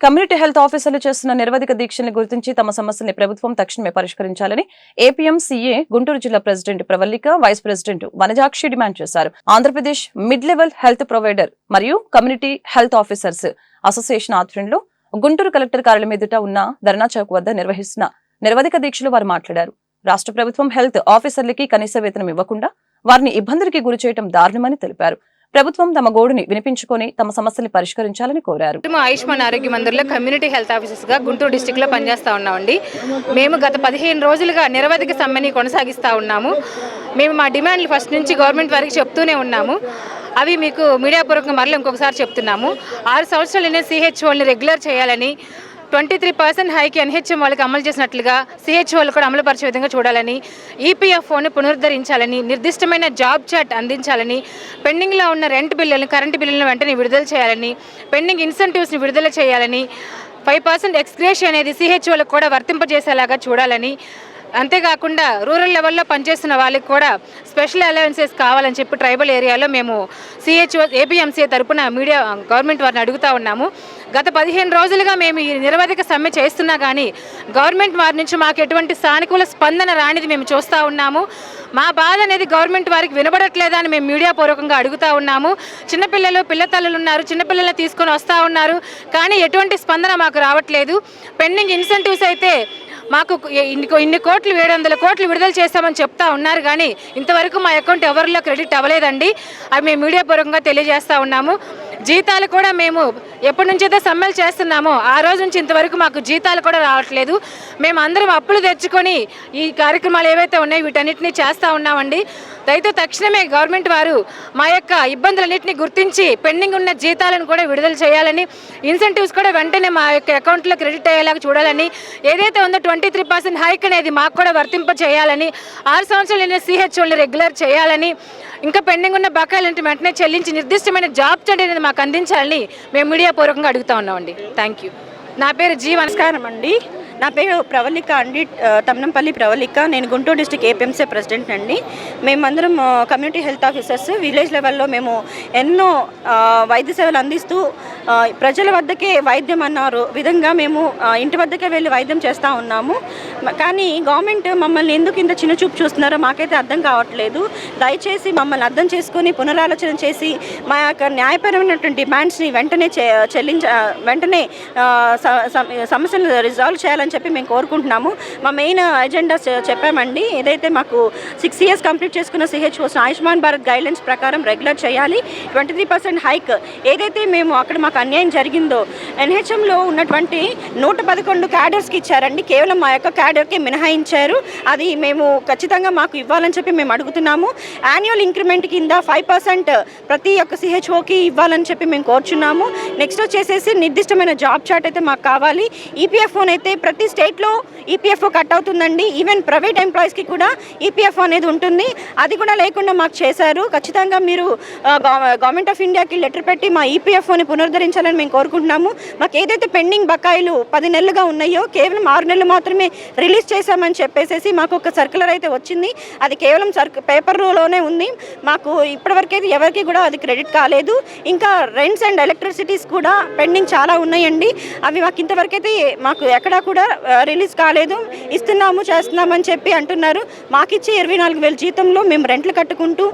Community health ఆఫీసర్లు చేస్తున్న నిరవధిక దీక్షల్ని గుర్తించి తమ సమస్యల్ని ప్రభుత్వం తక్షణమే పరిష్కరించాలని A P M C A Guntur జిల్లా president Pravallika vice president Vanajakshi demand చేశారు. Andhra Pradesh mid level health provider మరియు కమ్యూనిటీ హెల్త్ ఆఫీసర్స్ అసోసియేషన్ ఆధ్వర్యంలో గుంటూరు కలెక్టర్ కార్యాలయం ఎదుట ఉన్న ధర్నా చౌక్ వద్ద నిర్వహిస్తున్న నిరవధిక దీక్షలు వారు మాట్లాడారు. రాష్ట్ర ప్రభుత్వం హెల్త్ ఆఫీసర్లకి కనీస వేతనం ఇవ్వకుండా వారిని ఇబ్బందులకి గురి చేయడం దారుణమని తెలిపారు. ప్రభుత్వం తమ గోడుని వినిపించుకొని తమ సమస్యల్ని పరిష్కరించాలని కోరారు. మేము ఆయుష్మాన్ ఆరోగ్య మందిర్లో కమ్యూనిటీ హెల్త్ ఆఫీసర్స్గా గుంటూరు డిస్టిక్లో పనిచేస్తూ ఉన్నామండి. మేము గత పదిహేను రోజులుగా నిరవధిక సమ్మెని కొనసాగిస్తూ ఉన్నాము. మేము మా డిమాండ్లు ఫస్ట్ నుంచి గవర్నమెంట్ వారికి చెప్తూనే ఉన్నాము. అవి మీకు మీడియా పూర్వకంగా మరలా ఇంకొకసారి చెప్తున్నాము. ఆరు సంవత్సరాలనే సిహెచ్ఓల్ని రెగ్యులర్ చేయాలని ట్వంటీ త్రీ పర్సెంట్ హైకి ఎన్హెచ్ఎం వాళ్ళకి అమలు చేసినట్లుగా సిహెచ్ఓలు కూడా అమలు పరిచే విధంగా చూడాలని ఈపీఎఫ్ఓని పునరుద్ధరించాలని నిర్దిష్టమైన జాబ్ చాట్ అందించాలని పెండింగ్లో ఉన్న రెంట్ బిల్లులను కరెంటు బిల్లులను వెంటనే విడుదల చేయాలని పెండింగ్ ఇన్సెంటివ్స్ని విడుదల చేయాలని ఫైవ్ పర్సెంట్ ఎక్స్గ్రేష్ అనేది సిహెచ్ఓలకు కూడా వర్తింపజేసేలాగా చూడాలని అంతేకాకుండా రూరల్ లెవెల్లో పనిచేస్తున్న వాళ్ళకి కూడా స్పెషల్ అలవెన్సెస్ కావాలని చెప్పి ట్రైబల్ ఏరియాలో మేము సిహెచ్ఓ ఏపీఎంసీ తరపున మీడియా గవర్నమెంట్ వారిని అడుగుతా ఉన్నాము. గత పదిహేను రోజులుగా మేము ఈ నిరవధిక సమ్మె చేస్తున్నా కానీ గవర్నమెంట్ వారి నుంచి మాకు ఎటువంటి సానుకూల స్పందన రానిది మేము చూస్తూ ఉన్నాము. మా బాధ అనేది గవర్నమెంట్ వారికి వినబడట్లేదా అని మేము మీడియా పూర్వకంగా అడుగుతా ఉన్నాము. చిన్నపిల్లలు పిల్లతల్లులు ఉన్నారు చిన్నపిల్లల్ని తీసుకొని వస్తూ ఉన్నారు. కానీ ఎటువంటి స్పందన మాకు రావట్లేదు. పెండింగ్ ఇన్సెంటివ్స్ అయితే మాకు ఇన్ని ఇన్ని కోట్లు ఏడు వందల కోట్లు విడుదల చేస్తామని చెప్తా ఉన్నారు కానీ ఇంతవరకు మా అకౌంట్ ఎవరిలో క్రెడిట్ అవ్వలేదండి. అవి మేము మీడియా పూర్వకంగా తెలియజేస్తా ఉన్నాము. జీతాలు కూడా మేము ఎప్పటి నుంచి అయితే సమ్మెలు చేస్తున్నామో ఆ రోజు నుంచి ఇంతవరకు మాకు జీతాలు కూడా రావట్లేదు. మేము అందరం అప్పులు తెచ్చుకొని ఈ కార్యక్రమాలు ఏవైతే ఉన్నాయో వీటన్నిటిని చేస్తూ ఉన్నామండి. అయితే తక్షణమే గవర్నమెంట్ వారు మా యొక్క ఇబ్బందులన్నింటినీ గుర్తించి పెండింగ్ ఉన్న జీతాలను కూడా విడుదల చేయాలని ఇన్సెంటివ్స్ కూడా వెంటనే మా యొక్క అకౌంట్లో క్రెడిట్ అయ్యేలాగా చూడాలని ఏదైతే ఉందో ట్వంటీ త్రీ పర్సెంట్ హైక్ అనేది మాకు కూడా వర్తింప చేయాలని ఆరు సంవత్సరాలు సిహెచ్ఓల్ని రెగ్యులర్ చేయాలని ఇంకా పెండింగ్ ఉన్న బకాయిలంటే వెంటనే చెల్లించి నిర్దిష్టమైన జాబ్ చాట్ అనేది మాకు అందించాలని మేము మీడియా పూర్వకంగా అడుగుతా ఉన్నామండి. థ్యాంక్ యూ నా పేరు జీ నమస్కారం అండి. నా పేరు ప్రవళిక అండి. తమ్నంపల్లి ప్రవళిక. నేను గుంటూరు డిస్టిక్ ఏపీఎంసీ ప్రెసిడెంట్ అండి. మేమందరం కమ్యూనిటీ హెల్త్ ఆఫీసర్స్ విలేజ్ లెవెల్లో మేము ఎన్నో వైద్య సేవలు అందిస్తూ ప్రజల వద్దకే వైద్యం అన్నారు విధంగా మేము ఇంటి వద్దకే వెళ్ళి వైద్యం చేస్తూ ఉన్నాము. కానీ గవర్నమెంట్ మమ్మల్ని ఎందుకు ఇంత చిన్న చూపు చూస్తున్నారో మాకైతే అర్థం కావట్లేదు. దయచేసి మమ్మల్ని అర్థం చేసుకొని పునరాలోచన చేసి మా యొక్క న్యాయపరమైనటువంటి డిమాండ్స్ని వెంటనే చె చెల్లించ వెంటనే సమస్యలు రిజాల్వ్ చేయాలని చెప్పి మేము కోరుకుంటున్నాము. మా మెయిన్ ఎజెండా చెప్పామండి. ఏదైతే మాకు సిక్స్ ఇయర్స్ కంప్లీట్ చేసుకున్న సిహెచ్ఓస్ ఆయుష్మాన్ భారత్ గైడ్లైన్స్ ప్రకారం రెగ్యులర్ చేయాలి. ట్వంటీ త్రీ పర్సెంట్ హైక్ ఏదైతే మేము అక్కడ మాకు అన్యాయం జరిగిందో ఎన్హెచ్ఎంలో ఉన్నటువంటి నూట పదకొండు క్యాడర్స్కి ఇచ్చారండి. కేవలం మా యొక్క క్యాడర్కి మినహాయించారు. అది మేము ఖచ్చితంగా మాకు ఇవ్వాలని చెప్పి మేము అడుగుతున్నాము. యాన్యువల్ ఇంక్రిమెంట్ కింద ఫైవ్ పర్సెంట్ ప్రతి ఒక్క సిహెచ్ఓకి ఇవ్వాలని చెప్పి మేము కోరుచున్నాము. నెక్స్ట్ వచ్చేసేసి నిర్దిష్టమైన జాబ్ చార్ట్ అయితే మాకు కావాలి. ఈపీఎఫ్ఓని అయితే ప్రతి స్టేట్లో ఈపీఎఫ్ఓ కట్ అవుతుందండి. ఈవెన్ ప్రైవేట్ ఎంప్లాయీస్కి కూడా ఈపీఎఫ్ఓ అనేది ఉంటుంది. అది కూడా లేకుండా మాకు చేశారు. ఖచ్చితంగా మీరు గవర్నమెంట్ ఆఫ్ ఇండియాకి లెటర్ పెట్టి మా ఈపీఎఫ్ఓని పునరుద్ధరించాలని మేము కోరుకుంటున్నాము. మాకు ఏదైతే పెండింగ్ బకాయిలు పది నెలలుగా ఉన్నాయో కేవలం ఆరు నెలలు మాత్రమే రిలీజ్ చేశామని చెప్పేసి మాకు ఒక సర్కులర్ అయితే వచ్చింది. అది కేవలం సర్క్ పేపర్లోనే ఉంది. మాకు ఇప్పటివరకు అయితే ఎవరికి కూడా అది క్రెడిట్ కాలేదు. ఇంకా రెంట్స్ అండ్ ఎలక్ట్రిసిటీస్ కూడా పెండింగ్ చాలా ఉన్నాయండి. అవి మాకు ఇంతవరకు అయితే మాకు ఎక్కడా కూడా రిలీజ్ కాలేదు. ఇస్తున్నాము చేస్తున్నామని చెప్పి అంటున్నారు. మాకిచ్చే ఇరవై నాలుగు వేల జీతంలో మేము రెంట్లు కట్టుకుంటూ